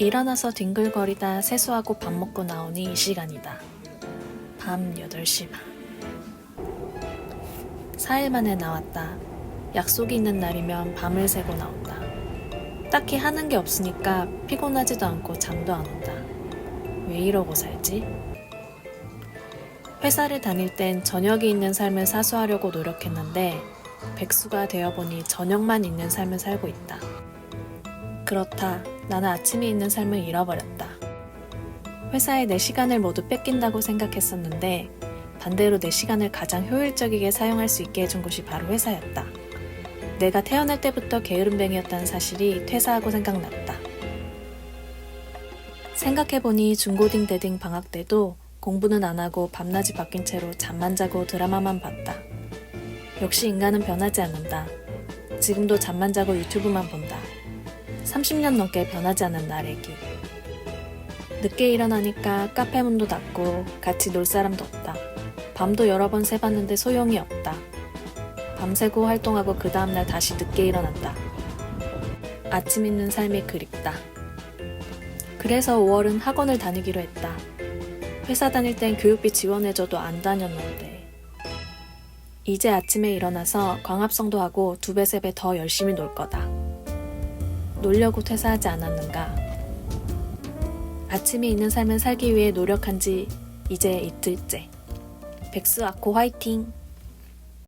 일어나서 뒹글거리다 세수하고 밥 먹고 나오니 이 시간이다. 밤 8시 반. 4일 만에 나왔다. 약속이 있는 날이면 밤을 새고 나온다. 딱히 하는 게 없으니까 피곤하지도 않고 잠도 안 온다. 왜 이러고 살지? 회사를 다닐 땐 저녁이 있는 삶을 사수하려고 노력했는데 백수가 되어보니 저녁만 있는 삶을 살고 있다. 그렇다. 나는 아침이 있는 삶을 잃어버렸다. 회사에 내 시간을 모두 뺏긴다고 생각했었는데 반대로 내 시간을 가장 효율적이게 사용할 수 있게 해준 곳이 바로 회사였다. 내가 태어날 때부터 게으름뱅이였다는 사실이 퇴사하고 생각났다. 생각해보니 중고딩 대딩 방학 때도 공부는 안 하고 밤낮이 바뀐 채로 잠만 자고 드라마만 봤다. 역시 인간은 변하지 않는다. 지금도 잠만 자고 유튜브만 본다. 30년 넘게 변하지 않은 나래기. 늦게 일어나니까 카페 문도 닫고 같이 놀 사람도 없다. 밤도 여러 번 새봤는데 소용이 없다. 밤새고 활동하고 그 다음날 다시 늦게 일어난다. 아침 있는 삶이 그립다. 그래서 5월은 학원을 다니기로 했다. 회사 다닐 땐 교육비 지원해줘도 안 다녔는데. 이제 아침에 일어나서 광합성도 하고 두 배, 세 배 더 열심히 놀 거다. 놀려고 퇴사하지 않았는가. 아침이 있는 삶을 살기 위해 노력한 지 이제 이틀째. 백수 아코 화이팅!